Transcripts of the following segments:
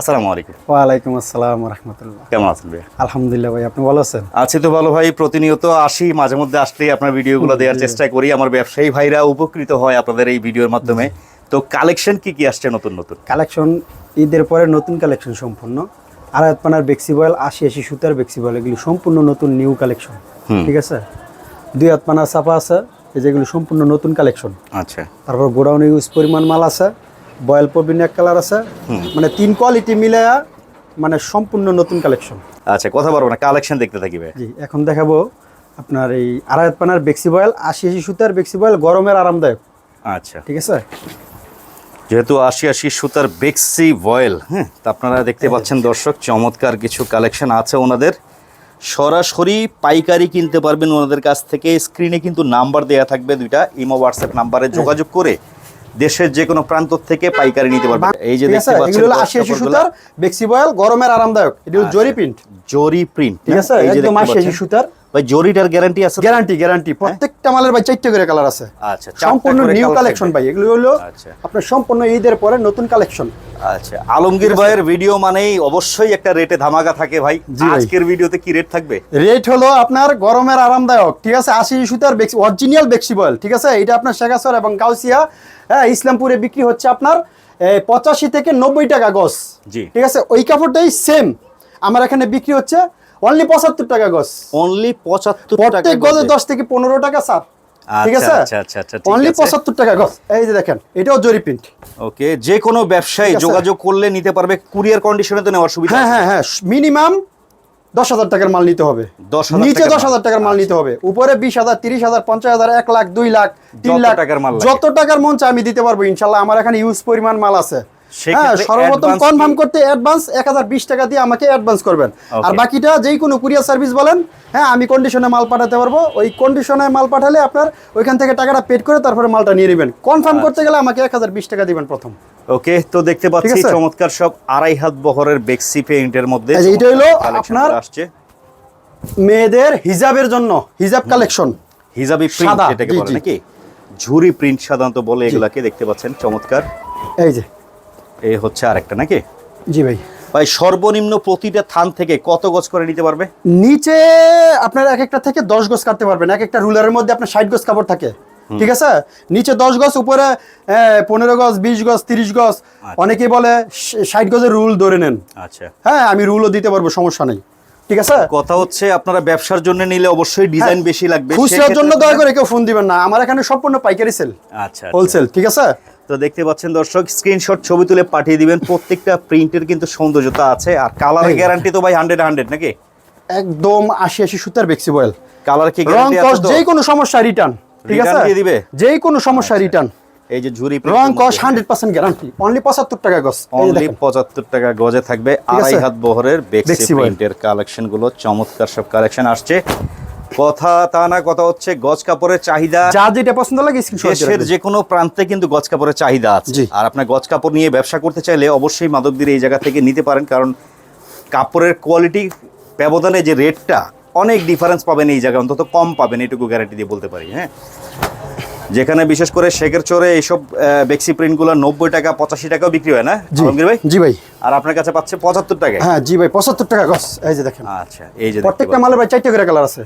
আসসালামু আলাইকুম। ওয়ালাইকুম আসসালাম রহমতুল্লাহ। কেমন আছেন ভাই আলহামদুলিল্লাহ ভাই আপনি ভালো আছেন? আছি তো ভালো ভাই প্রতিনিয়ত আসি মাঝে মধ্যে আসলেই আপনার ভিডিওগুলো দেওয়ার চেষ্টা করি। আমার ব্যবসায়ী ভাইরা উপকৃত হয় আপনাদের এই ভিডিওর মাধ্যমে। তো কালেকশন কি কি আসছে নতুন নতুন? কালেকশন ঈদের পরে নতুন কালেকশন সম্পূর্ণ। আড়াইত পানার বেক্সিবয়েল আশি আশি সুতার বেক্সিবয়েল এগুলি সম্পূর্ণ নতুন নিউ কালেকশন। ঠিক আছে? দুই হাত পানার চাপা আছে যেগুলো সম্পূর্ণ নতুন কালেকশন। আচ্ছা। তারপর গোডাউন ইউজ পরিমাণ মাল আছে। বয়েল পবিন এক কালার আছে। মানে তিন কোয়ালিটি মিলে মানে সম্পূর্ণ নতুন কালেকশন আচ্ছা কথা বলব না কালেকশন দেখতে থাকিবে জি এখন দেখাবো আপনার এই আড়াইত পানার বেক্সিবয়েল আশি আশি সুতার বেক্সিবয়েল গরমের আরামদায়ক। আচ্ছা। ঠিক আছে? যেহেতু আশি আশি সুতার বেক্সি বয়েল হ্যাঁ তা আপনারা দেখতে পাচ্ছেন দর্শক চমৎকার কিছু কালেকশন আছে ওনাদের। সরাসরি পাইকারি কিনতে পারবেন ওনাদের কাছ থেকে। স্ক্রিনে কিন্তু নাম্বার দেয়া থাকবে দুইটা ইমো হোয়াটসঅ্যাপ নাম্বারে যোগাযোগ করে দেশের যে কোনো প্রান্ত থেকে পাইকারি নিতে পারবে। এই যে দেখতে পাচ্ছেন এগুলো আশি আশি সুতার বেক্সিবয়েল গরমের আরামদায়ক। এটা জরি প্রিন্ট। জরি প্রিন্ট। ঠিক আছে একদম আশি আশি সুতার। ভাই জরিটার গ্যারান্টি আছে গ্যারান্টি গ্যারান্টি প্রত্যেকটা মালের ভাই চারটে করে কালার আছে। আচ্ছা সম্পূর্ণ নিউ কালেকশন ভাই এগুলো হলো আচ্ছা। আপনার সম্পূর্ণ ঈদের পরে নতুন কালেকশন আচ্ছা আলমগীর ভাইয়ের ভিডিও মানেই অবশ্যই একটা রেটে ধামাকা থাকে ভাই। আজকের ভিডিওতে কি রেট থাকবে? রেট হলো আপনার গরমের আরামদায়ক ঠিক আছে? আশি সুতার অরিজিনাল বেক্সিবয়েল ঠিক আছে? এটা আপনার শেখাসর এবং গাউসিয়া হ্যাঁ ইসলামপুরে বিক্রি হচ্ছে আপনার পঁচাশি থেকে নব্বই টাকা গজ জি। ঠিক আছে? ওই কাপড়টাই সেম আমার এখানে বিক্রি হচ্ছে অনলি পঁচাত্তর টাকা গজ অনলি পঁচাত্তর প্রত্যেক গজে দশ থেকে পনেরো টাকা ঠিক আচ্ছা, আছে? আচ্ছা, আচ্ছা, অনলি পঁচাত্তর টাকা গজ এই যে দেখেন এটাও জরি প্রিন্ট ওকে যে কোনো ব্যবসায়ী যোগাযোগ করলে নিতে পারবে কুরিয়ার কন্ডিশনে তো নেওয়ার সুবিধা হ্যাঁ হ্যাঁ হ্যাঁ মিনিমাম দশ হাজার টাকার মাল নিতে হবে। 10,000 নিচে দশ হাজার। টাকার মাল নিতে হবে। উপরে বিশ হাজার তিরিশ হাজার পঞ্চাশ হাজার এক লাখ দুই লাখ তিন লাখ। টাকার মাল যত টাকার মন চাই আমি দিতে পারব ইনশাল্লাহ। আমার এখানে ইউজ পরিমাণ মাল আছে। হ্যাঁ সর্বপ্রথম কনফার্ম করতে অ্যাডভান্স এক হাজার বিশ টাকা দিয়ে আমাকে অ্যাডভান্স করবেন। আর বাকিটা যেই কোনো কুরিয়ার সার্ভিস বলেন হ্যাঁ আমি কন্ডিশনে মাল পাঠাতে পারব। ওই কন্ডিশনে মাল পাঠালে আপনার ওইখান থেকে টাকাটা পেড করে তারপরে মালটা নিয়ে নেবেন। কনফার্ম করতে গেলে আমাকে এক হাজার বিশ টাকা দিবেন প্রথম। ওকে তো দেখতে পাচ্ছি চমৎকার সব আড়াই হাত বহরের বেক্সি পেইন্টের মধ্যে এটা হলো আপনার- আসছে। মেয়েদের হিজাবের জন্য হিজাব কালেকশন হিজাবি প্রিন্ট জি, বলে নাকি? ঝুরি প্রিন্ট সাধারণত বলে এগুলাকে দেখতে পাচ্ছেন চমৎকার। এই যে এই হচ্ছে আরেকটা নাকি? জি ভাই। ভাই সর্বনিম্ন প্রতিটা থান থেকে কত গজ করে নিতে পারবে? নিচে আপনার এক একটা থেকে দশ গজ কাটতে পারবেন। এক একটা রুলারের মধ্যে আপনার ষাট গজ কাপড় থাকে। ঠিক আছে? নিচে দশ গজ উপরে পনেরো গজ বিশ গজ তিরিশ গজ। অনেকেই বলে ষাট গজের রুল ধরে নেন। আচ্ছা। হ্যাঁ আমি রুলও দিতে পারব সমস্যা নেই। ঠিক আছে? কথা হচ্ছে আপনারা ব্যবসার জন্য নিলে অবশ্যই ডিজাইন বেশি লাগবে হ্যাঁ। খুচরার জন্য দয়া করে কেউ ফোন দিবেন না। আমার এখানে সম্পূর্ণ পাইকারি সেল আচ্ছা আচ্ছা। হোলসেল ঠিক আছে? তো দেখতে পাচ্ছেন দর্শক স্ক্রিনশট ছবি তুলে পাঠিয়ে দিবেন। প্রত্যেকটা প্রিন্টের কিন্তু সৌন্দর্যতা আছে। আর কালারের গ্যারান্টি তো ভাই হান্ড্রেড হান্ড্রেড নাকি? একদম আশি আশি সুতার বেক্সি বয়েল। কালার কি রং কস যে কোনো সমস্যা রিটার্ন ঠিক আছে? দিয়ে দিবে? যে কোনো সমস্যা রিটার্ন এই যে ঝুরি রং কস হান্ড্রেড পার্সেন্ট গ্যারান্টি অনলি পঁচাত্তর টাকা গজ অনলি দেখেন। পঁচাত্তর টাকা গজে থাকবে? আড়াই হাত বহরের বেক্সি প্রিন্টের কালেকশনগুলো। চমৎকার সব কালেকশন আসছে। কথা তা না কথা হচ্ছে গজ কাপড়ের চাহিদা। যা যেটা পছন্দ লাগে দেশের যে কোনো প্রান্তে কিন্তু গজ কাপড়ের চাহিদা আছে। আর আপনার গজ কাপড় নিয়ে ব্যবসা করতে চাইলে অবশ্যই মাদকদের এই জায়গা থেকে নিতে পারেন কারণ কাপড়ের কোয়ালিটি ব্যবধানে যে রেটটা অনেক ডিফারেন্স পাবেন এই জায়গায়। অন্তত কম পাবেন এটুকু গ্যারান্টি দিয়ে বলতে পারি হ্যাঁ? যেখানে বিশেষ করে শেখের চোরে এইসব বেক্সি প্রিন্টগুলো নব্বই টাকা পঁচাশি টাকাও বিক্রি হয় না আলমগীর ভাই? জি ভাই। আর আপনার কাছে পাচ্ছে পঁচাত্তর টাকা হ্যাঁ জি ভাই পঁচাত্তর টাকা গজ এই যে দেখেন। আচ্ছা এই যে প্রত্যেকটা। মালের ভাই চারটে করে কালার আছে?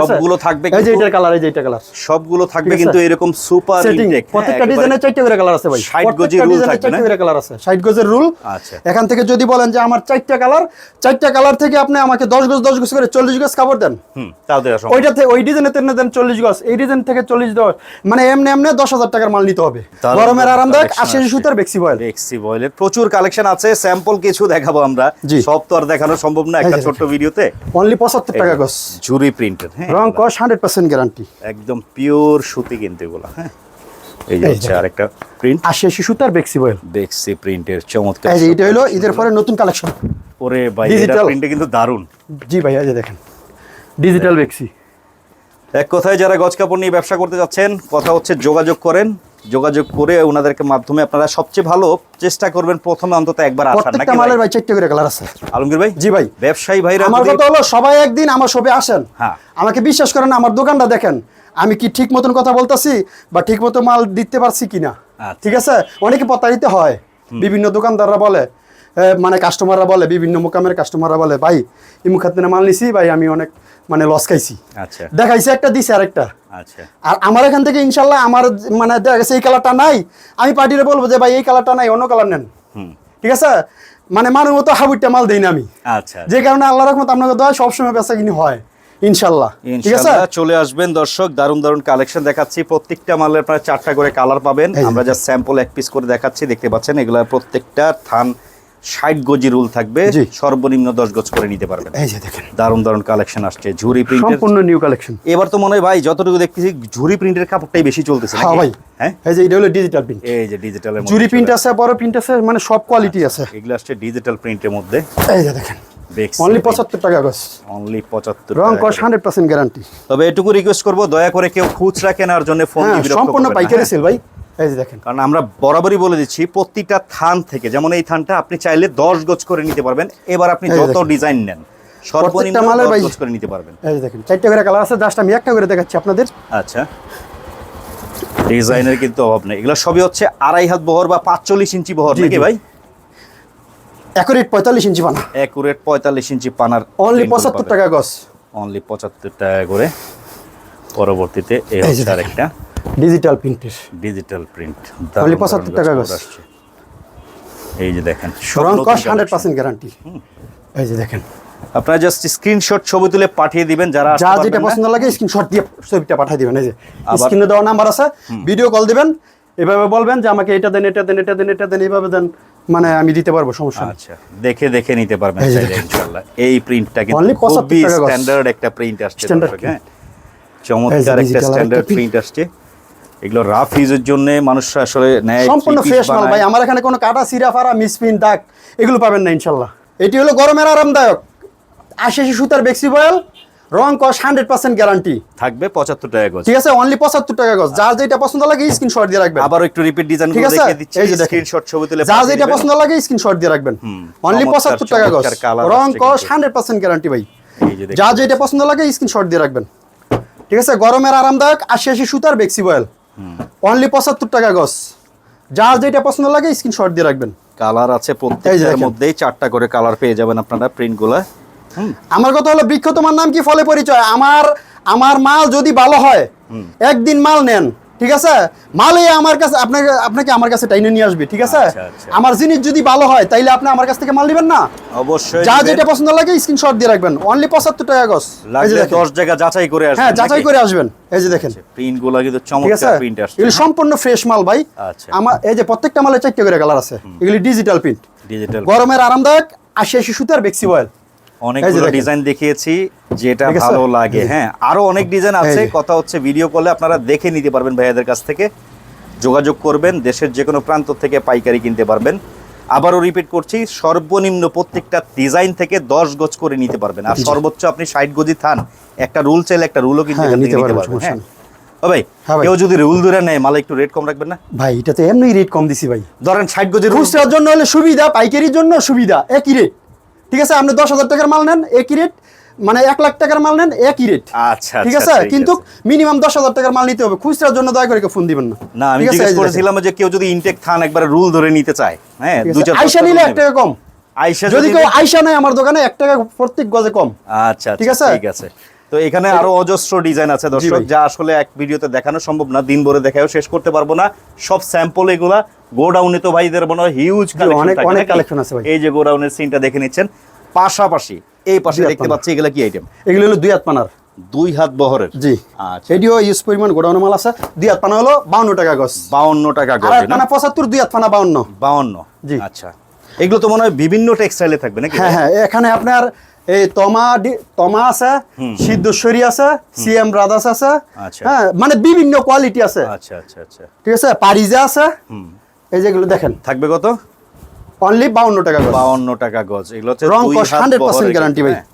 সবগুলো থাকবে এই যে এটার কালার এই যে এটা কালার সবগুলো থাকবে কিন্তু এরকম সুপার সেটিং ইনটেক প্রত্যেকটা ডিজাইনের চারটে করে কালার আছে ভাই। 60 গজি প্রত্যেকটা rule থাকবে চারটে না? করে কালার আছে। 60 গজের রুল আচ্ছা। এখান থেকে যদি বলেন যে আমার চারটা কালার চারটা কালার থেকে আপনি আমাকে 10 গজ 10 গজ করে 40 গজ কাপড় দেন। হুম তাও দেওয়া সম্ভব। ওইটাতে ওই ডিজাইনে তেনে দেন 40 গজ এই ডিজাইন থেকে 40 দশ মানে এমনি এমনি 10000 টাকার মাল নিতে হবে। গরমের আরামদায়ক collection 80 সুতার বেক্সি বয়েল বেক্সি বয়েলের প্রচুর কালেকশন আছে স্যাম্পল কিছু দেখাবো আমরা। সব তো আর দেখানো সম্ভব না একটা ছোট্ট ভিডিওতে অনলি 75 টাকা গজ। ঝুরি প্রিন্টেড হ্যাঁ? রং কস 100% গ্যারান্টি একদম পিওর সুতি কিন্তু এগুলো হ্যাঁ? এই যে হচ্ছে আরেকটা প্রিন্ট 80 সুতার বেক্সি বয়েল। বেক্সি প্রিন্টের চমৎকার এই এটা হলো ঈদের পরে নতুন কালেকশন ওরে ভাই এটা। প্রিন্টে কিন্তু দারুণ। জি ভাই এই দেখেন। ডিজিটাল বেক্সি। এক কথায় যারা গজ কাপড় নিয়ে ব্যবসা করতে যাচ্ছেন কথা হচ্ছে যোগাযোগ করেন। যোগাযোগ করে ওনাদেরকে মাধ্যমে আপনারা সবচেয়ে ভালো চেষ্টা করবেন প্রথমে অন্তত একবার আসার নাকি মালের ভাই চারটে করে কালার আছে। আলমগীর ভাই? জি ভাই। ব্যবসায়ী ভাইরা আমার কথা হলো সবাই একদিন আমার শপে আসেন। হ্যাঁ। আমাকে বিশ্বাস করেন আমার দোকানটা দেখেন। আমি কি ঠিক মতন কথা বলতাছি বা ঠিক মতো মাল দিতে পারছি কিনা? আচ্ছা। ঠিক আছে? অনেকে প্রতারিত হয়। বিভিন্ন দোকানদাররা বলে মানে কাস্টমাররা বলে বিভিন্ন মোকামের কাস্টমাররা বলে ভাই এই মুখাত মাল নিছি ভাই আমি অনেক মানে লস খাইছি। আচ্ছা। দেখাইছি একটা দিছে আরেকটা। আচ্ছা। আর আমার এখান থেকে ইনশাল্লাহ আমার মানে দেখা গেছে এই কালারটা নাই। আমি পার্টিরে বলব যে ভাই এই কালারটা নাই অন্য কালার নেন। ঠিক আছে? মানে মানুষ মতো হাবুটটা মাল দেই না আমি। আচ্ছা। যে কারণে আল্লাহ রহমত আপনাকে দোয়া সবসময় বেচা কিনি হয় ইনশাল্লাহ। ঠিক আছে? চলে আসবেন দর্শক দারুণ দারুণ কালেকশন দেখাচ্ছি। প্রত্যেকটা মালের আপনারা চারটা করে কালার পাবেন। আমরা যা স্যাম্পল এক পিস করে দেখাচ্ছি দেখতে পাচ্ছেন এগুলা প্রত্যেকটা থান ষাট গজি রুল থাকবে সর্বনিম্ন দশ গজ করে নিতে পারবেন। এই যে দেখেন। দারুণ দারুণ কালেকশন আসছে ঝুরি প্রিন্টের সম্পূর্ণ নিউ কালেকশন এবার তো মনে হয় ভাই যতটুকু দেখতেছি ঝুরি প্রিন্টের কাপড়টাই বেশি চলতেছে হ্যাঁ ভাই। হ্যাঁ? এই যে এটা হলো ডিজিটাল প্রিন্ট এই যে ডিজিটালের জুরি প্রিন্ট আছে বড় প্রিন্ট আছে মানে সব কোয়ালিটি আছে। এগুলো আসছে ডিজিটাল প্রিন্টের মধ্যে। এই যে দেখেন। অনলি পঁচাত্তর টাকা অনলি পঁচাত্তর রং কস হান্ড্রেড পার্সেন্ট গ্যারান্টি তবে এটুকু রিকোয়েস্ট করব দয়া করে কেউ খুচরা কেনার জন্য ফোন হ্যাঁ সম্পূর্ণ পাইকারি? সেল ভাই। এই যে দেখেন। কারণ আমরা বরাবরই বলে দিচ্ছি প্রতিটা থান থেকে যেমন এই থানটা আপনি চাইলে দশ গজ করে নিতে পারবেন। এবার আপনি যত ডিজাইন নেন সর্বনিম্ন দশ গজ করে নিতে পারবেন। এই যে দেখেন চারটে করে কালার আছে জাস্ট আমি একটা করে দেখাচ্ছি আপনাদের। আচ্ছা। ডিজাইনের কিন্তু অভাব নেই। এগুলো সবই হচ্ছে আড়াই হাত বহর বা পাঁচচল্লিশ ইঞ্চি বহর নাকি ভাই? অ্যাকুরেট পঁয়তাল্লিশ ইঞ্চি পঁয়তাল্লিশ ইঞ্চি পানার অনলি পঁচাত্তর টাকা অনলি পঁচাত্তর টাকা করে পরবর্তীতে এই হচ্ছে আরেকটা। ডিজিটাল প্রিন্টের ডিজিটাল প্রিন্ট Only 75 টাকা গজ। এই যে দেখেন সব রং নতুন কস হান্ড্রেড। পার্সেন্ট গ্যারান্টি এই যে দেখেন। আপনারা জাস্ট স্ক্রিনশট ছবি তুলে পাঠিয়ে দিবেন যারা যা যেটা পছন্দ লাগে স্ক্রিনশট দিয়ে ছবিটা পাঠিয়ে দিবেন। এই যে স্ক্রিনে দেওয়া নাম্বার আছে ভিডিও কল দিবেন। এভাবে বলবেন যে আমাকে এটা দেন এটা দেন এটা দেন এটা দেন এইভাবে দেন। মানে আমি দিতে পারব সমস্যা নেই। আচ্ছা দেখে দেখে নিতে পারবেন। ইনশাআল্লাহ। এই প্রিন্টটা কিন্তু Only 75 খুবই স্ট্যান্ডার্ড একটা প্রিন্ট আসছে হ্যাঁ। চমৎকার একটা স্ট্যান্ডার্ড প্রিন্ট আসছে। এগুলো রাফ ইউজের জন্য মানুষরা আসলে নেয় সম্পূর্ণ ফ্রেশ মাল ভাই। আমার এখানে কোনো কাটা সিরা ফারা মিসপিন দাগ এগুলো পাবেন না ইনশাল্লাহ। এটি হলো গরমের আরামদায়ক। আশি আশি সুতার বেক্সি বয়েল রং কস হান্ড্রেড পার্সেন্ট গ্যারান্টি থাকবে পঁচাত্তর টাকা গজ। ঠিক আছে অনলি পঁচাত্তর টাকা গজ। যার যেটা পছন্দ লাগে স্ক্রিনশট দিয়ে রাখবেন। আবার একটু রিপিট ডিজাইন ঠিক আছে? এই যে দেখেন। স্ক্রিনশট ছবি তুলে যার যেটা পছন্দ লাগে স্ক্রিনশট দিয়ে রাখবেন। অনলি পঁচাত্তর টাকা গজ। রং কস হান্ড্রেড পার্সেন্ট গ্যারান্টি ভাই। এই যে দেখতে যা যেটা পছন্দ লাগে স্ক্রিনশট দিয়ে রাখবেন। ঠিক আছে গরমের আরামদায়ক আশি আশি সুতার বেক্সি বয়েল। অনলি পঁচাত্তর টাকা গস যা যেটা পছন্দ লাগে স্ক্রিনশট দিয়ে রাখবেন। কালার আছে প্রত্যেকের প্রত্যেকটার মধ্যেই চারটা করে কালার পেয়ে যাবেন আপনারা প্রিন্টগুলো আমার কথা হলো বৃক্ষ তোমার নাম কি? ফলে পরিচয়। আমার আমার মাল যদি ভালো হয় একদিন মাল নেন। ঠিক আছে? মালে আমার কাছে আপনাকে আপনাকে আমার কাছে টাইনে নিয়ে আসবে ঠিক আছে? আচ্ছা, আচ্ছা। আমার জিনিস যদি ভালো হয় তাইলে আপনি আমার কাছ থেকে মাল নেবেন না? অবশ্যই যা। যেটা পছন্দ লাগে স্ক্রিনশট দিয়ে রাখবেন। অনলি পঁচাত্তর টাকা গছ এই যে লাগলে দেখেন। দশ জায়গা যাচাই করে আসবেন হ্যাঁ যাচাই করে আসবেন। এই যে দেখেন। প্রিন্টগুলো কিন্তু চমৎকার প্রিন্ট আসছে। এগুলি সম্পূর্ণ ফ্রেশ মাল ভাই। আচ্ছা। আমার এই যে প্রত্যেকটা মালে চারটে করে কালার আছে। এগুলি ডিজিটাল প্রিন্ট ডিজিটাল গরমের আরামদায়ক আশি আশি সুতার বেক্সি বয়েল অনেকগুলো ডিজাইন দেখিয়েছি যেটা ভালো লাগে। হ্যাঁ আরও অনেক ডিজাইন আছে কথা হচ্ছে ভিডিও কলে আপনারা দেখে নিতে পারবেন ভাইয়াদের কাছ থেকে। যোগাযোগ করবেন দেশের যে কোনো প্রান্ত থেকে পাইকারি কিনতে পারবেন। আবারও রিপিট করছি সর্বনিম্ন প্রত্যেকটা ডিজাইন থেকে দশ গজ করে নিতে পারবেন। আর সর্বোচ্চ আপনি ষাট গজি থান একটা রুল চাইলে একটা রুলও কিন্তু হ্যাঁ, নিতে পারবেন, পারবেন হ্যাঁ। ভাই হ্যাঁ কেউ যদি রুল ধরে নেয় মালে একটু রেট কম রাখবেন না? ভাই এটা তো এমনি রেট কম দিছি ভাই। ধরেন ষাট গজির রুল জন্য হলে সুবিধা পাইকারির জন্য সুবিধা একই রেট ঠিক আছে আপনি দশ হাজার টাকার মাল নেন একই রেট মানে এক লাখ টাকার মাল নেন একই রেট আচ্ছা ঠিক আচ্ছা, আছে? কিন্তু মিনিমাম দশ হাজার টাকার মাল নিতে হবে। খুচরার জন্য দয়া করে ফোন দিবেন না। না আমি জিজ্ঞেস করেছিলাম যে কেউ যদি ইনটেক থান একবার রুল ধরে নিতে চায় হ্যাঁ আইসা নিলে এক টাকা কম। আইসা যদি কেউ আইসা নেয় আমার দোকানে এক টাকা প্রত্যেক গজে কম। আচ্ছা ঠিক ঠিক আছে? ঠিক আছে। তো এখানে আরও অজস্র ডিজাইন আছে দর্শক। যা আসলে এক ভিডিওতে দেখানো সম্ভব না দিন ভরে দেখাও শেষ করতে পারব না। সব স্যাম্পল এগুলা গোডাউনে তো ভাইদের মনে হয় হিউজ অনেক- অনেক collection আছে ভাই। এই যে গোডাউনের সিনটা দেখে নিচ্ছেন। পাশাপাশি এই পাশে দেখতে পাচ্ছি এগুলা কি আইটেম এগুলো হলো দুই হাত পানার। দুই হাত বহরের। জি। আচ্ছা। এটিও ইউজ পরিমাণ গোডাউনের মাল আছে। দুই হাত পানা হলো বাউন্ন টাকা গজ। বাউন্ন টাকা গজে পানা পঁচাত্তর দুই হাত পানা বাউন্ন। বাউন্ন। জি। আচ্ছা। এগুলো তো মনে হয় বিভিন্ন টেক্সটাইলে থাকবে নাকি হ্যাঁ হ্যাঁ এখানে আপনার এই তমা তমা আছে সিদ্ধেশ্বরী আছে সিএম ব্রাদার্স আছে। আচ্ছা। হ্যাঁ মানে বিভিন্ন কোয়ালিটি আছে। আচ্ছা আচ্ছা আচ্ছা। ঠিক আছে? পারিজা আছে। এই যেগুলো দেখেন। থাকবে কত? অনলি বাউন্ন টাকা গজ। বাউন্ন টাকা গজ। এগুলো হচ্ছে রং হাত হান্ড্রেড পার্সেন্ট গ্যারান্টি। ভাই। হ্যাঁ।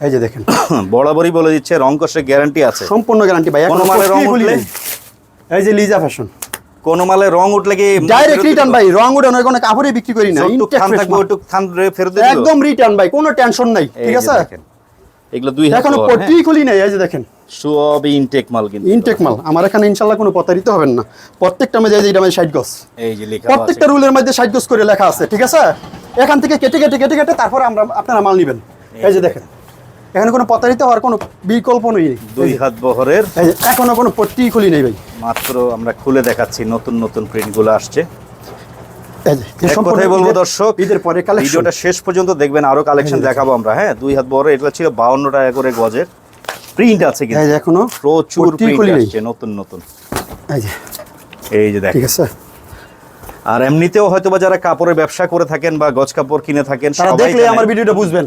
এই যে দেখেন। বরাবরই বলে দিচ্ছে রং কষের গ্যারান্টি আছে। সম্পূর্ণ গ্যারান্টি ভাই কোনো মালে রং উঠলে? এই যে লিজা ফ্যাশন কোন মালে রং উঠলে কি ডাইরেক্ট রিটার্ন ভাই রং উঠানোর কোনো কাপড়ে বিক্রি করি না থাকবে ফেরত একদম রিটার্ন ভাই কোনো টেনশন নাই ঠিক আছে? দেখেন। এগুলো দুই এখনও বহর, পট্টি খুলি নাই এই যে দেখেন। হ্যাঁ? ইনটেক মাল কিন্তু ইনটেক মাল। আমার এখানে ইনশাল্লাহ কোনো প্রতারিত হবেন না। প্রত্যেকটা মধ্যে এই যে এটা মানে ষাট গজ। এই যে লেখা প্রত্যেকটা রুলের মধ্যে ষাট গজ করে লেখা আছে ঠিক আছে? এখান থেকে কেটে কেটে কেটে কেটে তারপরে আমরা আপনারা মাল নেবেন। এই যে দেখেন। এখানে কোনো প্রতারিত হওয়ার কোনো বিকল্প নেই। দুই হাত বহরের এখনও কোনো পট্টি খুলি নেই ভাই। মাত্র আমরা খুলে দেখাচ্ছি নতুন নতুন প্রিন্টগুলো আসছে এই যে এক সম্পূর্ণ কথাই বলব দর্শক ঈদের পরে ভিডিওটা শেষ পর্যন্ত দেখবেন আরও কালেকশন দেখাবো আমরা। হ্যাঁ দুই হাত বড় এগুলো ছিল বাউন্ন টাকা করে গজের। প্রিন্ট আছে কিন্তু। এখনও প্রচুর প্রিন্ট আসছে নতুন নতুন। এই যে। দেখ ঠিক আছে। আর এমনিতেও হয়তো বা যারা কাপড়ের ব্যবসা করে থাকেন বা গজ কাপড় কিনে থাকেন দেখলে। আমার ভিডিওটা বুঝবেন।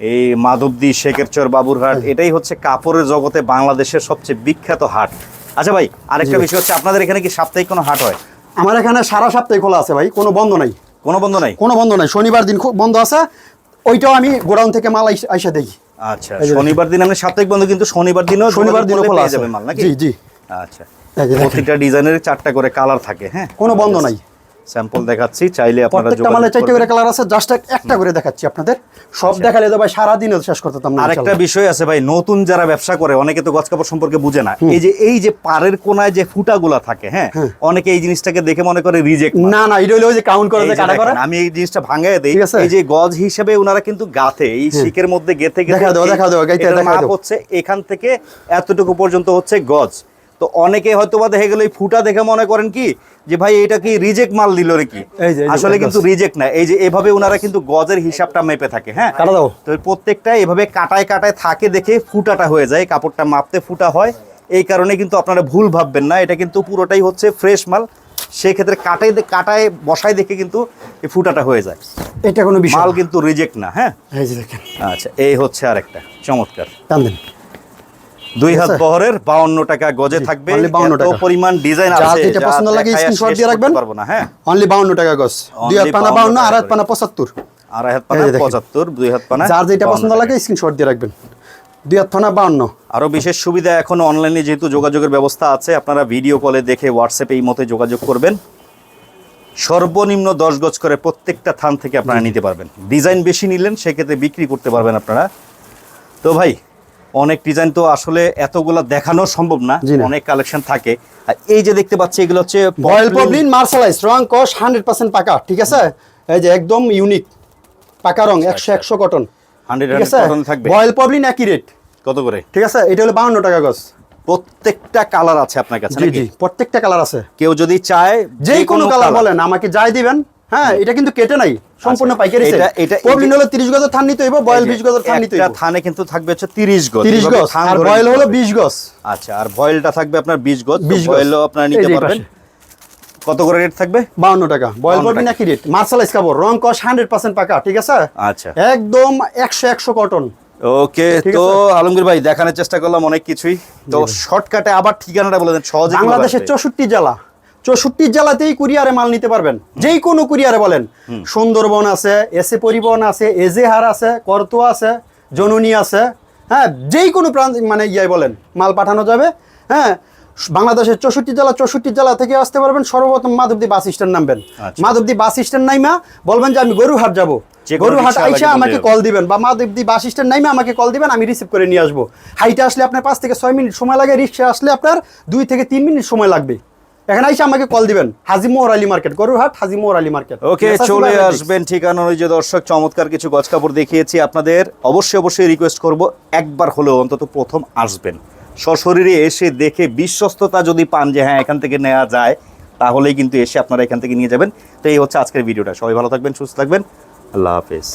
এই মাধবদী শেখেরচর বাবুরহাট এটাই হচ্ছে কাপড়ের জগতে বাংলাদেশের সবচেয়ে বিখ্যাত হাট। আচ্ছা ভাই আরেকটা বিষয় হচ্ছে আপনাদের এখানে কি সাপ্তাহিক কোনো হাট হয়? আমার এখানে সারা সপ্তাহে খোলা আছে ভাই কোনো বন্ধ নাই। কোনো বন্ধ নাই? কোনো বন্ধ নাই। শনিবার দিন খুব বন্ধ আছে ওইটাও আমি গোডাউন থেকে মাল আইসে দেখি। আচ্ছা শনিবার দিন আমি সাপ্তাহিক বন্ধ কিন্তু শনিবার দিনও শনিবার দিনও খোলা যাবে আছে। মাল নাকি? জি জি। আচ্ছা। প্রতিটা ডিজাইনের চারটা করে কালার থাকে হ্যাঁ? কোনো বন্ধ নাই। স্যাম্পল দেখাচ্ছি চাইলে আপনারা প্রত্যেকটা মালে চারটে। করে কালার আছে জাস্ট একটা করে দেখাচ্ছি আপনাদের। সব দেখালে তো ভাই সারা সারাদিনও শেষ করতাম না আরেকটা বিষয় আছে ভাই নতুন যারা ব্যবসা করে অনেকে তো গজ কাপড় সম্পর্কে বুঝে না। এই যে এই যে পাড়ের কোনায় যে ফুটাগুলা থাকে হ্যাঁ অনেকে এই জিনিসটাকে দেখে মনে করে রিজেক্ট না না এটা হলো ওই যে কাউন্ট করে যে কাটা করে। আমি এই জিনিসটা ভাঙায় দেই। এই যে গজ হিসেবে ওনারা কিন্তু গাথে এই শিকের মধ্যে গেথে গেথে দেখা দাও, দেখা দাও, গাইতে দেখা দাও। হচ্ছে এখান থেকে এতটুকু পর্যন্ত হচ্ছে গজ। তো অনেকে হয়তো বা দেখে গেল এই ফুটা দেখে মনে করেন কি যে ভাই এটা কি রিজেক্ট মাল দিল নাকি? আসলে কিন্তু রিজেক্ট না। এই যে এভাবে ওনারা কিন্তু গজের হিসাবটা মেপে থাকে হ্যাঁ? তো প্রত্যেকটা এভাবে কাটায় কাটায় থাকে দেখে ফুটাটা হয়ে যায় কাপড়টা মাপতে ফুটা হয়। এই কারণে কিন্তু আপনারা ভুল ভাববেন না এটা কিন্তু পুরোটাই হচ্ছে ফ্রেশ মাল। সেই ক্ষেত্রে কাটাই কাটায় বসায় দেখে কিন্তু এই ফুটাটা হয়ে যায়। এটা কোনো মাল কিন্তু রিজেক্ট না হ্যাঁ? আচ্ছা এই হচ্ছে আরেকটা চমৎকার। টান দুই হাত? বহরের বাউন্ন টাকা গজে থাকবে। এত। পরিমাণ ডিজাইন আছে যেটা পছন্দ লাগে শেষ দিয়ে রাখবেন। পারব না হ্যাঁ? অনলি বাউন্ন টাকা গজ। দুই হাত পানা 52 বাউন্ন আর হাত পানা পঁচাত্তর। আর হাত পানা যে দেখেন। পঁচাত্তর দুই হাত পানা যার যেটা পছন্দ লাগে স্ক্রিনশট দিয়ে রাখবেন। দুই হাত পানা বাউন্ন। আরও বিশেষ সুবিধা এখন অনলাইনে যেহেতু যোগাযোগের ব্যবস্থা আছে আপনারা ভিডিও কলে দেখে হোয়াটসঅ্যাপে এই মতে যোগাযোগ করবেন। সর্বনিম্ন দশ গজ করে প্রত্যেকটা থান থেকে আপনারা নিতে পারবেন। ডিজাইন বেশি নিলেন সেক্ষেত্রে বিক্রি করতে পারবেন আপনারা। তো ভাই অনেক ডিজাইন তো আসলে এতগুলা দেখানো সম্ভব না অনেক কালেকশন থাকে। আর এই যে দেখতে পাচ্ছি এগুলো হচ্ছে বয়েল পবলিন মার্শালাইজ রং কস হান্ড্রেড পার্সেন্ট পাকা ঠিক আছে? এই যে একদম ইউনিক পাকা রং একশো একশো কটন 100 ঠিক আছে? কটন থাকবে। বয়েল পবলিন একই রেট কত করে? ঠিক আছে? এটা হলো বাউন্ন টাকা গজ। প্রত্যেকটা কালার আছে আপনার কাছে জি নাকি? জি প্রত্যেকটা কালার আছে। কেউ যদি চায় যে কোনো কালার বলেন আমাকে যাই দিবেন হ্যাঁ এটা কিন্তু কেটে নাই সম্পূর্ণ আচ্ছা, পাইকারি এটা- এটা- পবলিন হলো 30 গজের থান নিতে হইব বয়েল 20 গজের থান নিতে হইব। থানে কিন্তু থাকবে হচ্ছে 30 গজ। 30 গজ আর বয়েল হলো 20 গজ। আচ্ছা আর ভয়েলটা থাকবে আপনার 20 গজ 20 গজ। ভয়েলও আপনারা নিতে পারবেন। কত করে রেট থাকবে? 52 টাকা। বয়েল 52 পবলিন টাকা। একই রেট? মার্শালাইজ কাপড় রং কস 100% পাকা ঠিক আছে? আচ্ছা। একদম 100 100 কটন। ওকে তো আলমগীর ভাই দেখানোর চেষ্টা করলাম অনেক কিছুই। তো শর্টকাটে আবার ঠিকানাটা বলে দেন সহজে বাংলাদেশের? চৌষট্টি জেলা। চৌষট্টি জেলাতেই কুরিয়ারে মাল নিতে পারবেন। যেই কোনো কুরিয়ারে বলেন। সুন্দরবন আছে এসে পরিবহন আছে এজেহার আছে করতোয়া আছে জননী আছে হ্যাঁ যেই কোনো প্রান্ত মানে ইয়াই বলেন মাল পাঠানো যাবে হ্যাঁ বাংলাদেশের চৌষট্টি জেলা চৌষট্টি জেলা থেকে আসতে পারবেন সর্বপ্রথম মাধবদী বাস স্ট্যান্ড নামবেন। আচ্ছা। মাধবদী বাস স্ট্যান্ড নাইমা বলবেন যে আমি গরুহাট যাব। গরুহাট আইসা আমাকে কল দিবেন বা মাধবদী বাস স্ট্যান্ড নাইমা আমাকে কল দিবেন আমি রিসিভ করে নিয়ে আসব। হাইটে আসলে আপনার পাঁচ থেকে ছয় মিনিট সময় লাগে রিক্সা আসলে আপনার দুই থেকে তিন মিনিট সময় লাগবে। এখানে এসে আমাকে কল দিবেন। Haji Mohor Ali market গরুরহাট Haji Mohor Ali market. Okay চলে আসবেন ঠিকানা ওই যে দর্শক চমৎকার কিছু গজ কাপড় দেখিয়েছি আপনাদের। অবশ্যই অবশ্যই রিকোয়েস্ট করব একবার হলেও অন্তত প্রথম আসবেন। সশরীরে এসে দেখে বিশ্বস্ততা যদি পান যে হ্যাঁ এখান থেকে নেওয়া যায় তাহলেই কিন্তু এসে আপনারা এখান থেকে নিয়ে যাবেন। তো এই হচ্ছে আজকের ভিডিওটা। সবাই ভালো থাকবেন সুস্থ থাকবেন। আল্লাহ হাফেজ।